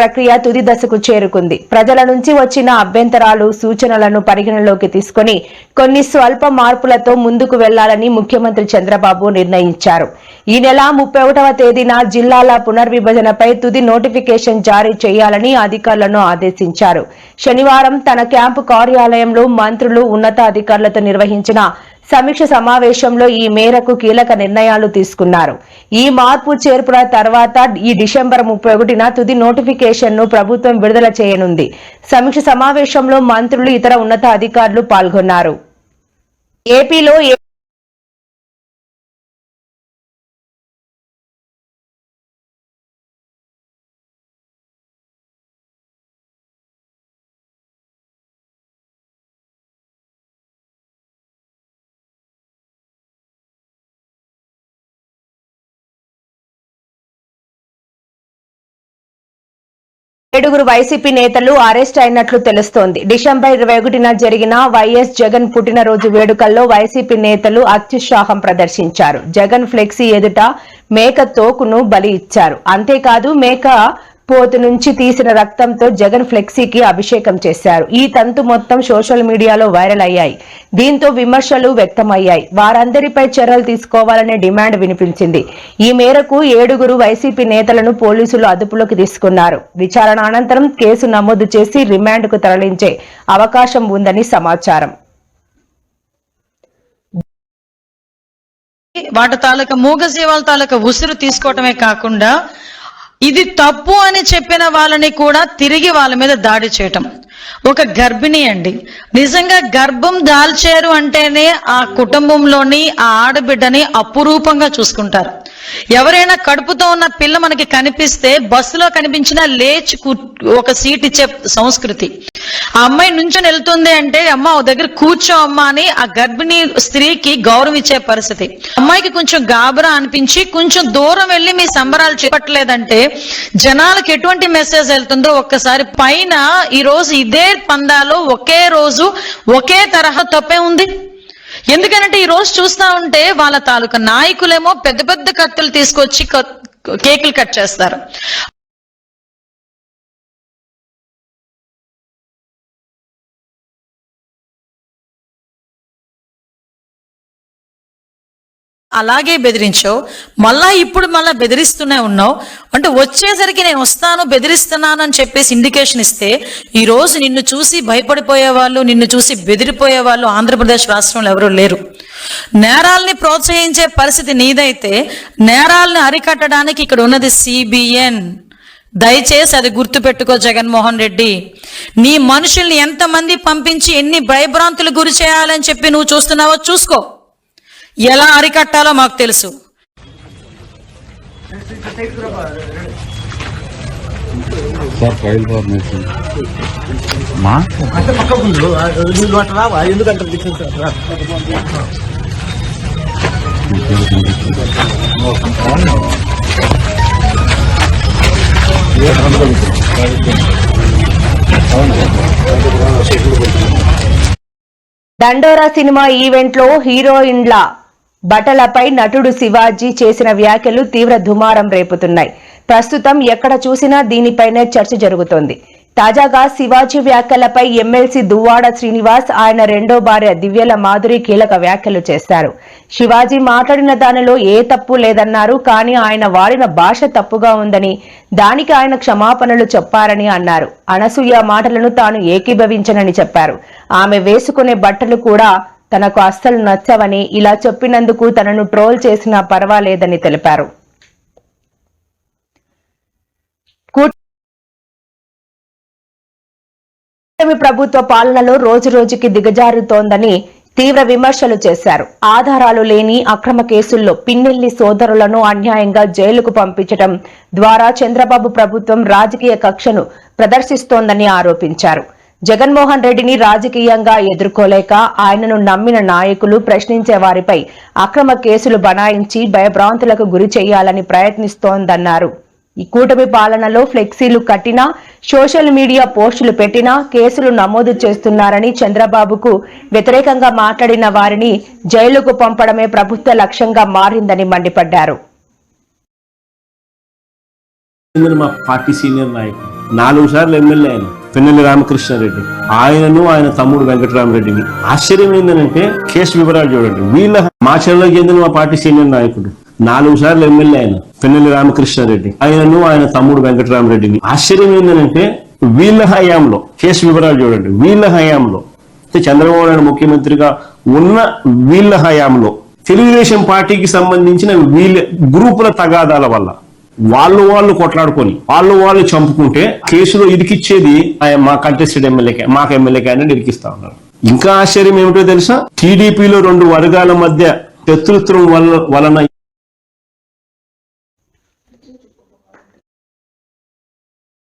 ప్రక్రియ తుది దశకు చేరుకుంది. ప్రజల నుంచి వచ్చిన అభ్యంతరాలు సూచనలను పరిగణలోకి తీసుకుని కొన్ని స్వల్ప మార్పులతో ముందుకు వెళ్ళాలని ముఖ్యమంత్రి చంద్రబాబు నిర్ణయించారు. ఈ నెల ముప్పై ఒకటవ తేదీన జిల్లాల పునర్విభజనపై తుది నోటిఫికేషన్ జారీ చేయాలని అధికారులను ఆదేశించారు. శనివారం తన క్యాంపు కార్యాలయంలో మంత్రులు ఉన్నతాధికారులతో నిర్వహించిన సమీక్ష సమావేశంలో ఈ మేరకు కీలక నిర్ణయాలు తీసుకున్నారు. ఈ మార్పు చేర్పుల తర్వాత ఈ డిసెంబర్ ముప్పై ఒకటిన తుది నోటిఫికేషన్ను ప్రభుత్వం విడుదల చేయనుంది. సమీక్ష సమావేశంలో మంత్రులు ఇతర ఉన్నత అధికారులు పాల్గొన్నారు. ఏపీలో ఏడుగురు వైసీపీ నేతలు అరెస్ట్ అయినట్లు తెలుస్తోంది. డిసెంబర్ ఇరవై ఒకటిన జరిగిన వైఎస్ జగన్ పుట్టినరోజు వేడుకల్లో వైసీపీ నేతలు అత్యుత్సాహం ప్రదర్శించారు. జగన్ ఫ్లెక్సీ ఎదుట మేక తోకును బలి ఇచ్చారు. అంతేకాదు మేక పోతు నుంచి తీసిన రక్తంతో జగన్ ఫ్లెక్సీకి అభిషేకం చేశారు. ఈ తంతు మొత్తం సోషల్ మీడియాలో వైరల్ అయ్యాయి. దీంతో విమర్శలు వ్యక్తమయ్యాయి. వారందరిపై చర్యలు తీసుకోవాలనే డిమాండ్ వినిపించింది. ఈ మేరకు ఏడుగురు వైసీపీ నేతలను పోలీసులు అదుపులోకి తీసుకున్నారు. విచారణ అనంతరం కేసు నమోదు చేసి రిమాండ్కు తరలించే అవకాశం ఉందని సమాచారం. వాటి తాలూకా మూగజీవాల తాలూకా ఉసురు తీసుకోవటమే కాకుండా ఇది తప్పు అని చెప్పిన వాళ్ళని కూడా తిరిగి వాళ్ళ మీద దాడి చేయటం. ఒక గర్భిణి అండి. నిజంగా గర్భం దాల్చారు అంటేనే ఆ కుటుంబంలోని ఆ ఆడబిడ్డని అపురూపంగా చూసుకుంటారు. ఎవరైనా కడుపుతో ఉన్న పిల్ల మనకి కనిపిస్తే బస్సులో కనిపించినా లేచి కూ- ఒక సీట్ ఇచ్చే సంస్కృతి. ఆ అమ్మాయి నుంచొని వెళ్తుంది అంటే అమ్మ ఓ దగ్గర కూర్చో అమ్మ అని ఆ గర్భిణీ స్త్రీకి గౌరవం ఇచ్చే పరిస్థితి. అమ్మాయికి కొంచెం గాబరా అనిపించి కొంచెం దూరం వెళ్ళి మీ సంబరాలు చెప్పట్లేదంటే జనాలకు ఎటువంటి మెసేజ్ వెళ్తుందో ఒక్కసారి పైన ఈ రోజు ఇదే పందాలో ఒకే రోజు ఒకే తరహా తప్పే ఉంది. ఎందుకనంటే ఈ రోజు చూస్తా ఉంటే వాళ్ళ తాలూకా నాయకులేమో పెద్ద పెద్ద కత్తులు తీసుకొచ్చి కేకులు కట్ చేస్తారు. అలాగే బెదిరించావు. మళ్ళా ఇప్పుడు మళ్ళా బెదిరిస్తూనే ఉన్నావు. అంటే వచ్చేసరికి నేను వస్తాను బెదిరిస్తున్నాను అని చెప్పేసి ఇండికేషన్ ఇస్తే ఈరోజు నిన్ను చూసి భయపడిపోయే వాళ్ళు నిన్ను చూసి బెదిరిపోయే వాళ్ళు ఆంధ్రప్రదేశ్ రాష్ట్రంలో ఎవరూ లేరు. నేరాల్ని ప్రోత్సహించే పరిస్థితి నీదైతే నేరాల్ని అరికట్టడానికి ఇక్కడ ఉన్నది సిబిఎన్ దయచేసి అది గుర్తుపెట్టుకో జగన్మోహన్ రెడ్డి. నీ మనుషుల్ని ఎంతమంది పంపించి ఎన్ని భయభ్రాంతులు గురి చేయాలని చెప్పి నువ్వు చూస్తున్నావో చూసుకో. ఎలా అరికట్టాలో మాకు తెలుసు. సార్ ఫైల్ ఫార్మేషన్ మా? అంటే పక్క ముందు నువ్వు అట్లా రావా? ఎందుకంటే డిఫెన్స్ అట్లా దండోరా సినిమా ఈవెంట్లో హీరోయిన్ల బట్టలపై నటుడు శివాజీ చేసిన వ్యాఖ్యలు తీవ్ర దుమారం రేపుతున్నాయి. ప్రస్తుతం ఎక్కడ చూసినా దీనిపైనే చర్చ జరుగుతోంది. తాజాగా శివాజీ వ్యాఖ్యలపై ఎమ్మెల్సీ దువ్వాడ శ్రీనివాస్ ఆయన రెండో భార్య దివ్యల మాధురి కీలక వ్యాఖ్యలు చేశారు. శివాజీ మాట్లాడిన దానిలో ఏ తప్పు లేదన్నారు కానీ ఆయన వాడిన భాష తప్పుగా ఉందని దానికి ఆయన క్షమాపణలు చెప్పారని అన్నారు. అనసూయ మాటలను తాను ఏకీభవించనని చెప్పారు. ఆమె వేసుకునే బట్టలు కూడా తనకు అస్సలు నచ్చవని ఇలా చెప్పినందుకు తనను ట్రోల్ చేసినా పర్వాలేదని తెలిపారు. కూటమి ప్రభుత్వ పాలనలో రోజు రోజుకి దిగజారుతోందని తీవ్ర విమర్శలు చేశారు. ఆధారాలు లేని అక్రమ కేసుల్లో పిన్నెల్లి సోదరులను అన్యాయంగా జైలుకు పంపించడం ద్వారా చంద్రబాబు ప్రభుత్వం రాజకీయ కక్షను ప్రదర్శిస్తోందని ఆరోపించారు. జగన్మోహన్ రెడ్డిని రాజకీయంగా ఎదుర్కోలేక ఆయనను నమ్మిన నాయకులు ప్రశ్నించే వారిపై అక్రమ కేసులు బనాయించి భయభ్రాంతులకు గురి చేయాలని ప్రయత్నిస్తోందన్నారు. ఈ కూటమి పాలనలో ఫ్లెక్సీలు కట్టినా సోషల్ మీడియా పోస్టులు పెట్టినా కేసులు నమోదు చేస్తున్నారని చంద్రబాబుకు వ్యతిరేకంగా మాట్లాడిన వారిని జైలుకు పంపడమే ప్రభుత్వ లక్ష్యంగా మారిందని మండిపడ్డారు. మా పార్టీ సీనియర్ నాలుగు సార్లు ఎమ్మెల్యే పిన్నెల్లి రామకృష్ణారెడ్డి. ఆయనను ఆయన తమ్ముడు వెంకటరామరెడ్డిని. ఆశ్చర్యం ఏంటంటే కేసు వివరాలు చూడండి. వీళ్ళ మాచర్లకు చెందిన మా పార్టీ సీనియర్ నాయకుడు. నాలుగు సార్లు ఎమ్మెల్యే ఆయన పిన్నెల్లి రామకృష్ణారెడ్డి. ఆయనను ఆయన తమ్ముడు వెంకటరామరెడ్డిని. ఆశ్చర్యం ఏంటంటే వీళ్ళ హయాంలో కేసు వివరాలు చూడండి. వీళ్ళ హయాంలో అయితే చంద్రబాబు నాయుడు ముఖ్యమంత్రిగా ఉన్న వీళ్ళ హయాంలో తెలుగుదేశం పార్టీకి సంబంధించిన వీళ్ళ గ్రూపుల తగాదాల వల్ల వాళ్ళు వాళ్ళు కొట్లాడుకొని వాళ్ళు వాళ్ళు చంపుకుంటే కేసులో ఇరికిచ్చేది ఆయన మా కంటెస్టెడ్ ఎమ్మెల్యే మాకు ఎమ్మెల్యే అని ఇరికిస్తా ఉన్నారు. ఇంకా ఆశ్చర్యం ఏమిటో తెలుసా? టీడీపీలో రెండు వర్గాల మధ్య శత్రుత్వం వల్ల వలన